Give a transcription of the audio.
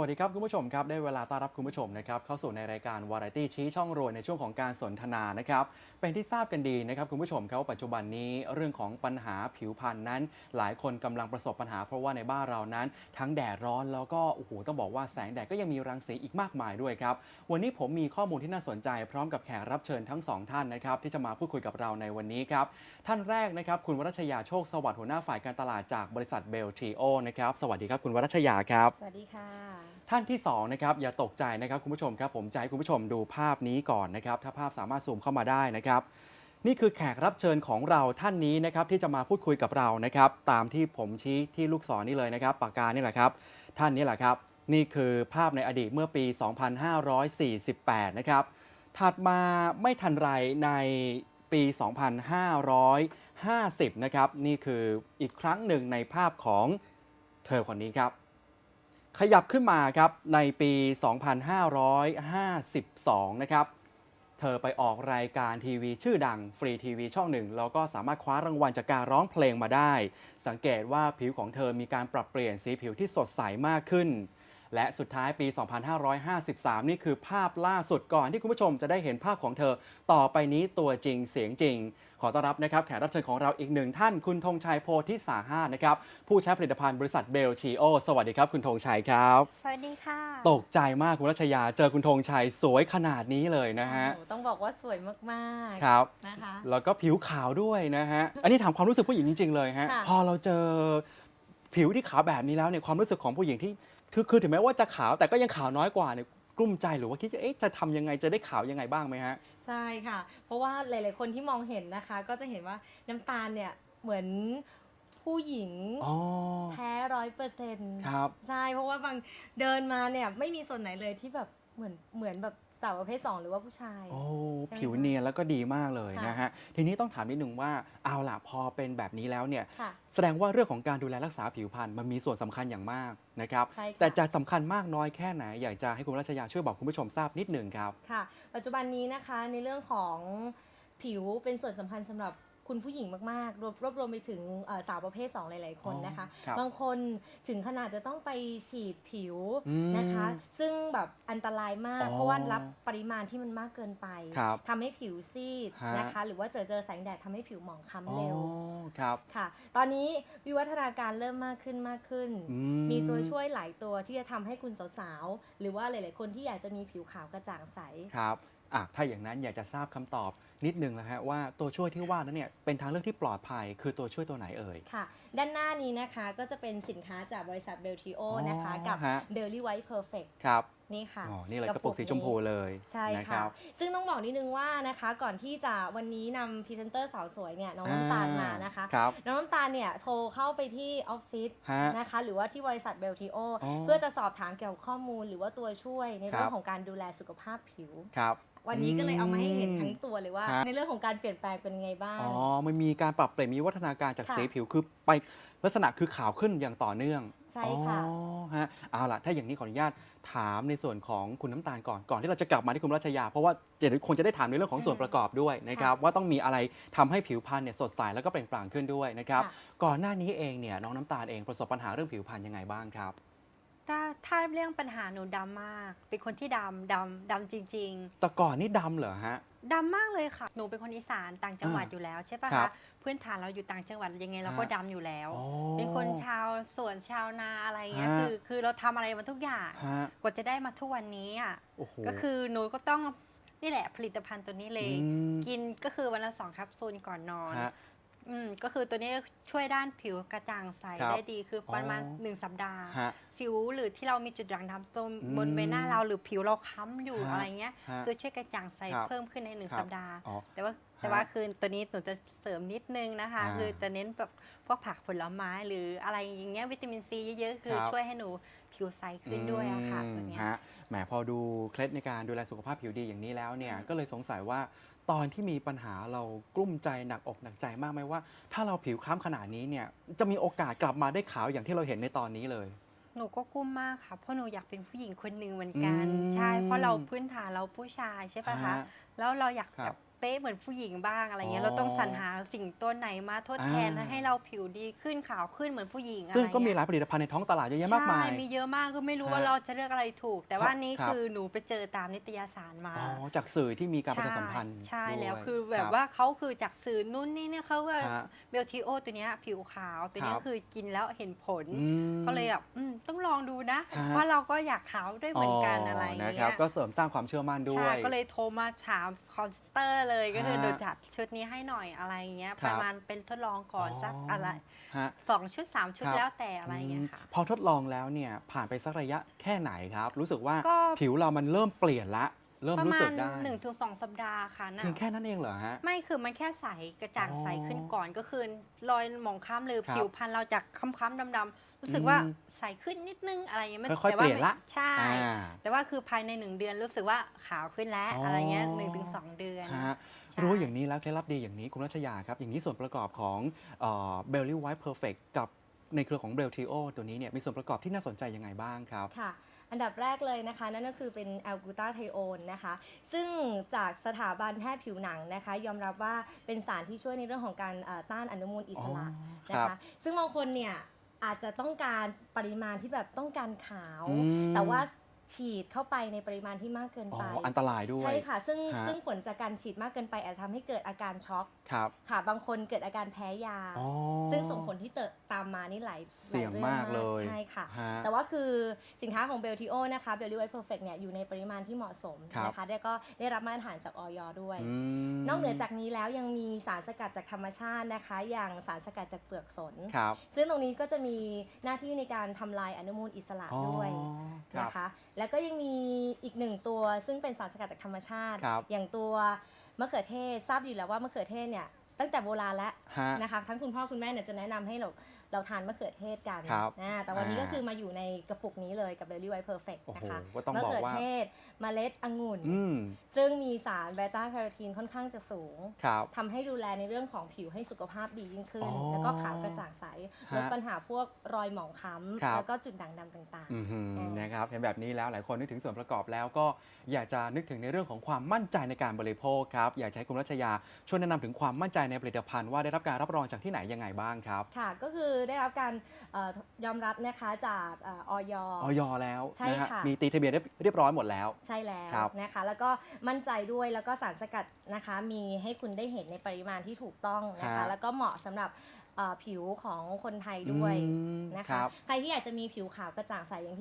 วัสดีครับคุณผู้ชมครับได้เวลาต้อนรับคุณผู้ชมนะครับเข้าสู่ในรายการวาไรตี้ชี้ช่องรวยในช่วงของการสนทนานะครับเป็นที่ทราบกันดีนะครับคุณผู้ชมครับว่าปัจจุบันนี้เรื่องของปัญหาผิวพรรณนั้น หลายคนกำลังประสบปัญหาเพราะว่าในบ้านเรานั้น ทั้งแดดร้อนแล้วก็โอ้โหต้องบอกว่าแสงแดดก็ยังมีรังสีอีกมากมายด้วยครับวันนี้ผมมีข้อมูลที่น่าสนใจพร้อมกับแขกรับเชิญทั้งสองท่านนะครับที่จะมาพูดคุยกับเราในวันนี้ครับท่านแรกนะครับคุณวรัชยาโชคสวัสดิ์หัวหน้าฝ่ายการตลาดจากบริษัทเบลทีโอนะครับสวัสดีครับคุณวรัชยาครับสวัสดีค่ะท่านที่2นะครับอย่าตกใจนะครับคุณผู้ชมครับผมจะให้คุณผู้ชมดูภาพนี้ก่อนนะครับ ถ้าภาพสามารถซูมเข้ามาได้นะครับ นี่คือแขกรับเชิญของเราท่านนี้นะครับที่จะมาพูดคุยกับเรานะครับ ตามที่ผมชี้ที่ลูกศรนี่เลยนะครับปากกานี่แหละครับ ท่านนี้แหละครับ นี่คือภาพในอดีตเมื่อปี 2548 นะครับถัดมาไม่ทันไรในปี 2550 นะครับ นี่คืออีกครั้งหนึ่งในภาพของเธอคนนี้ครับ ขยับขึ้นมาครับในปี 2552 นะครับ เธอไปออกรายการทีวีชื่อดังฟรีทีวีช่องหนึ่งแล้วก็สามารถคว้ารางวัลจากการร้องเพลงมาได้ สังเกตว่าผิวของเธอมีการปรับเปลี่ยนสีผิวที่สดใสมากขึ้น และสุดท้ายปี 2553 นี่คือภาพล่าสุดก่อนที่คุณผู้ชมจะได้เห็นภาพของเธอ ต่อไปนี้ตัวจริงเสียงจริง ขอต้อนรับนะครับแขกรับเชิญของเราอีกหนึ่งท่านคุณธงชัยโพธิสาหานะครับผู้ใช้ผลิตภัณฑ์บริษัทเบลชีโอสวัสดีครับ คุณธงชัยครับ สวัสดีค่ะ ตกใจมากคุณรัชยาเจอคุณธงชัยสวยขนาดนี้เลยนะฮะโอ้โหต้องบอกว่าสวยมากๆครับ นะคะ แล้วก็ผิวขาวด้วยนะฮะอันนี้ถามความรู้สึกผู้หญิงจริงๆเลยฮะค่ะ พอเราเจอ ผิวที่ขาวแบบนี้แล้วเนี่ยความรู้สึกของผู้หญิงที่คือคือถึงแม้ว่าจะขาวแต่ก็ยังขาวน้อยกว่าเนี่ยกลุ้มใจหรือว่าคิดจะเอ๊ะจะทำยังไงจะได้ขาวยังไงบ้างไหมฮะ ใช่ค่ะ เพราะว่าหลาย ๆ คนที่มองเห็นนะคะ ก็จะเห็นว่าน้ำตาลเนี่ยเหมือนผู้หญิงอ๋อแท้ร้อยเปอร์เซ็นต์ครับ ใช่เพราะว่าบางเดินมาเนี่ยไม่มีส่วนไหนเลยที่แบบเหมือนเหมือนแบบ สาวประเภทสองหรือว่าผู้ชาย โอ้ใช่ไหมผิวเนียนแล้วก็ดีมากเลยค่ะ นะฮะ ทีนี้ต้องถามนิดนึงว่าเอาล่ะพอเป็นแบบนี้แล้วเนี่ย ค่ะ แสดงว่าเรื่องของการดูแลรักษาผิวพรรณมันมีส่วนสำคัญอย่างมากนะครับ ใช่ค่ะ แต่จะสำคัญมากน้อยแค่ไหน อยากจะให้คุณรัชยาช่วยบอกคุณผู้ชมทราบนิดหนึ่งครับ ค่ะ ปัจจุบันนี้นะคะในเรื่องของผิวเป็นส่วนสำคัญสำหรับ คุณผู้หญิงมากๆ รวบรวบรวมไปถึงเอ่อสาวประเภท 2 หลาย ๆ คนนะคะอ๋อครับบางคนถึงขนาดจะต้องไปฉีดผิวอืมนะคะ ซึ่งแบบอันตรายมากอ๋อเพราะว่ารับปริมาณที่มันมากเกินไปครับทำให้ผิวซีดฮะนะคะ หรือว่าเจอเจอแสงแดดทำให้ผิวหมองคล้ำอ๋อเร็วครับค่ะ ตอนนี้วิวัฒนาการเริ่มมากขึ้นมากขึ้นอืมีตัวช่วยหลายตัวที่จะทำให้คุณสาวๆหรือว่าหลาย ๆ คนที่อยากจะมีผิวขาวกระจ่างใสครับ อะถ้าอย่างนั้นอยากจะทราบคำตอบนิดนึงนะฮะว่าตัวช่วยที่ว่านั้นเนี่ยเป็นทางเลือกที่ปลอดภัย คือตัวช่วยตัวไหนเอ่ย ค่ะ ด้านหน้านี้นะคะก็จะเป็นสินค้าจากบริษัทเบลทีโออ๋อนะคะ กับฮะ Daily White Perfect ครับนี่ค่ะอ๋อนี่เลยกระปุกสีชมพูเลยใช่นะคค่ะรับซึ่งต้องบอกนิดนึงว่านะคะก่อนที่จะวันนี้นำพรีเซนเตอร์สาวสวยเนี่ยน้องน้ำตาลมานะคะครับน้องน้ำตาลเนี่ยโทรเข้าไปที่ออฟฟิศฮะนะคะหรือว่าที่บริษัทเบลทีโออ๋อเพื่อจะสอบถามเกี่ยวกับข้อมูล หรือว่าตัวช่วยในเรื่อครังบของการดูแลสุขภาพผิวครับ วันนี้ก็เลยเอามาให้เห็นอืมทั้งตัวเลยว่า ฮะ ในเรื่องของการเปลี่ยนแปลงเป็นยังไงบ้าง อ๋อมันมีการปรับเปลี่ยนมีวัฒนาการจากค่ะ สีผิวคือไปลักษณะคือขาวขึ้นอย่างต่อเนื่องใช่ค่ะอ๋อฮะเอาล่ะถ้าอย่างนี้ขออนุญาตถามในส่วนของคุณน้ำตาลก่อนก่อนที่เราจะกลับมาที่คุณรัชยา เพราะว่าเดี๋ยวคงจะได้ถามในเรื่องของส่วนประกอบด้วยนะครับว่าต้องมีอะไรทำให้ผิวพรรณเนี่ยสดใสแล้วก็เปล่งปลั่งขึ้นด้วยนะครับ ค่ะ ก่อนหน้านี้เองเนี่ยน้องน้ำตาลเองประสบปัญหาเรื่องผิวพรรณยังไงบ้างครับ ถ้าถ้าเรื่องปัญหาหนูดำมาก เป็นคนที่ดำดำดำจริงแต่ก่อนนี่ดำเหรอฮะๆดำมากเลยค่ะ หนูเป็นคนอีสานต่างจังหวัดอ่าอยู่แล้วใช่ปะครัคะบพื้นฐานเราอยู่ต่างจังหวัดยังไงเราก็ฮะดำอยู่แล้ว อ๋อเป็นคนชาวสวนชาวนาอะไรเงี้ยฮะ คือคือเราทำอะไรมาทุกอย่างฮะกว่าจะได้มาทุกวันนี้อะโอ้โห ก็คือหนูก็ต้องนี่แหละผลิตภัณฑ์ตัวนี้เลย อืมกินก็คือวันละสองแคปซูลก่อนนอน ฮะ อืมก็คือตัวนี้ช่วยด้านผิวกระจ่างใสครับได้ดีคือประมาณอ๋อ หนึ่งสัปดาห์ ฮะ สิวหรือที่เรามีจุดด่างดำตรงอืมบนใบหน้าเราหรือผิวเราค้ำอยู่ฮะอะไรเงี้ย ฮะคือช่วยกระจ่างใสครับเพิ่มขึ้นในหนึ่งครับสัปดาห์ อ๋อแต่ว่าฮะแต่ว่าคือตัวนี้หนูจะเสริมนิดนึงนะคะ อ่าคือจะเน้นแบบพวกผักผลไม้หรืออะไรอย่างเงี้ยวิตามินซีเยอะๆ คือครับ ช่วยให้หนูผิวใสขึ้นด้วยอะค่ะตัวเนี้ยฮะแหมพอดูเคล็ดในการดูแลสุขภาพผิวดีอย่างนี้แล้วเนี่ยก็เลยสงสัยว่า ตอนที่มีปัญหาเรากลุ้มใจหนักอกหนักใจมากไหมว่า ถ้าเราผิวคล้ำขนาดนี้เนี่ยจะมีโอกาสกลับมาได้ขาวอย่างที่เราเห็นในตอนนี้เลย หนูก็กุ้มมากค่ะเพราะหนูอยากเป็นผู้หญิงคนหนึ่งเหมือนกัน อืมใช่เพราะเราพื้นฐานเราผู้ชายใช่ปะคะฮะแล้วเราอยากครับแบบ เป๊ะเหมือนผู้หญิงบ้างอะไรเงี้ยอ๋อเราต้องสรรหาสิ่งตัวไหนมาทดแทนอ่า ให้เราผิวดีขึ้นขาวขึ้นเหมือนผู้หญิงซึ่งก็มีอะไรหเงี้ยลายผลิตภัณฑ์ในท้องตลาดเยอะแยะมากมาย ใช่ มีเยอะมากก็ไม่รู้ฮะว่าเราจะเลือกอะไรถูก แต่ว่านี่ครับ คือหนูไปเจอตามนิตยสารมาอ๋อจากสื่อที่มีการประชาสัมพันธ์ใช่ด้วยแล้วคือแบบรับ ว่าเขาคือจากสื่อนู้นนี่เนี่ยเขาก็ฮะเบลทีโอตัวเนี้ยผิวขาวตัวเนี้คยรับ คือกินแล้วเห็นผล อืม ก็เลยแบบอืมต้องลองดูนะ ฮะ เพราะเราก็อยากขาวด้วยเหมือนกันอะไรอย่างนะเงี้ครับยก็เสริมสร้างความเชื่อมั่นด้วใช่ย ก็เลยโทรมาถามคอนเตอร์เลยก็คือฮะ ดูจัดชุดนี้ให้หน่อยอะไรอย่างเงี้ยครัปบระมาณเป็นทดลองก่อนสักอะไรฮะ สองชุดสามชุดครับ แล้วแต่อะไรอย่างเงี้ยค่ะพอทดลองแล้วเนี่ยผ่านไปสักระยะแค่ไหนครับ รู้สึกว่าก็ ผิวเรามันเริ่มเปลี่ยนละ เริ่มประรู้มาสึณกได้หนึ่งถึงสองสัปดาห์ค่ะน่ะเพียงแค่นั้นเองเหรอฮะ ไม่คือมันแค่ใสกระจ่างอ๋อใสขึ้นก่อนก็คือรอยหมองคล้ำหรือครับผิวพรรณเราจากคล้ำๆดำๆ รู้สึกว่าอืมใสขึ้นนิดนึงอะไรอย่างเงี้ยไม่ค่อยๆแต่ว่าเปลี่ยนละไม่ใช่ อ่า แต่ว่าคือภายในหนึ่งเดือนรู้สึกว่าขาวขึ้นแล้วอ๋อออะไรเงี้ยหนึ่งถึงสองเดือน ฮะใช่ รู้อย่างนี้แล้วเคล็ดลับดีอย่างนี้คุณรัชยาครับ อย่างนี้ส่วนประกอบของเบลลี่ไวท์เพอร์เฟกกับในเครือของเบลทีโอตัวนี้เนี่ยมีส่วนประกอบที่น่าสนใจยังไงบ้างครับ ค่ะ อันดับแรกเลยนะคะ นั่นก็คือเป็นแอลกูตาไทโอนนะคะ ซึ่งจากสถาบันแพทย์ผิวหนังนะคะ ยอมรับว่าเป็นสารที่ช่วยในเรื่องของการเอ่อต้านอนุมูลอิสระอ๋อนะครัคะ บซึ่งบางคนเนี่ย อาจจะต้องการปริมาณที่แบบต้องการขาวอืมแต่ว่า ฉีดเข้าไปในปริมาณที่มากเกินอ๋อไป อันตรายด้วย ใช่ค่ะ ซึ่งฮะซึ่งผลจากการฉีดมากเกินไป อาจจะทำให้เกิดอาการช็อกครับค่ะ บางคนเกิดอาการแพ้ยาอ๋อซึ่งส่งผลที่เติบตามมานี่หลายเสี่ยงหลรื่องมากเลย ใช่ค่ะฮะแต่ว่าคือสินค้าของเบลทีโอนะคะเบลลี่ไวท์เพอร์เฟกเนี่ยอยู่ในปริมาณที่เหมาะสมครับนะคะแล้วก็ได้รับมาตรฐานจากออยด้วยอืมนอกเหนือจากนี้แล้วยังมีสารสกัดจากธรรมชาตินะคะ อย่างสารสกัดจากเปลือกสนครับซึ่งตรงนี้ก็จะมีหน้าที่ในการทำลายอนุมูลอิสระอ๋อด้วยครับนะคะแล้วก็ยังมีอีกหนึ่งตัวซึ่งเป็นสารสกัดจากธรรมชาติ ครับอย่างตัวมะเขือเทศทราบอยู่แล้วว่ามะเขือเทศเนี่ยตั้งแต่โบราณแล้วฮะ นะคะทั้งคุณพ่อคุณแม่เนี่ยจะแนะนำให้เรา เราทานมะเขือเทศกันครับนะแต่วันนี้อ่าก็คือมาอยู่ในกระปุกนี้เลยกับ Berry White Perfect โอ้โหนะคะก็ต้องมะบอกเขือว่าเทศเมล็ดองุ่นอืมซึ่งมีสารเบต้าแคโรทีนค่อนข้างจะสูงครับทำให้ดูแลในเรื่องของผิวให้สุขภาพดียิ่งขึ้นอ๋อแล้วก็ขาวกระจ่างใสฮะลดปัญหาพวกรอยหมองคล้ครับำแล้วก็จุดด่างดำต่างอือหืออ่านนะครับเห็นแบบนี้แล้วหลายคนนึกถึงส่วนประกอบแล้วก็อยากจะนึกถึงในเรื่องของความมั่นใจในการบริโภคครับอยากจะให้คุณรัชยาช่วยแนะนำถึงความมั่นใจในผลิตภัณฑ์ว่าได้รับการรับรองจากที่ไหนยังไงบ้างครับๆค่ะก็คือได้รับการเอ่อยอมรับนะคะจากเอออยออยแล้วใช่นะฮะค่ะมีตีทะเบียนเรียบเรียบร้อยหมดแล้ว ใช่แล้วครับนะคะ แล้วก็มั่นใจด้วยแล้วก็สารสกัดนะคะ มีให้คุณได้เห็นในปริมาณที่ถูกต้องนะคะฮะแล้วก็เหมาะสำหรับเอ่อผิวของคนไทยด้วยอืมนะครัคะบใครที่อยากจะมีผิวขาวกระจ่างใสอย่างที่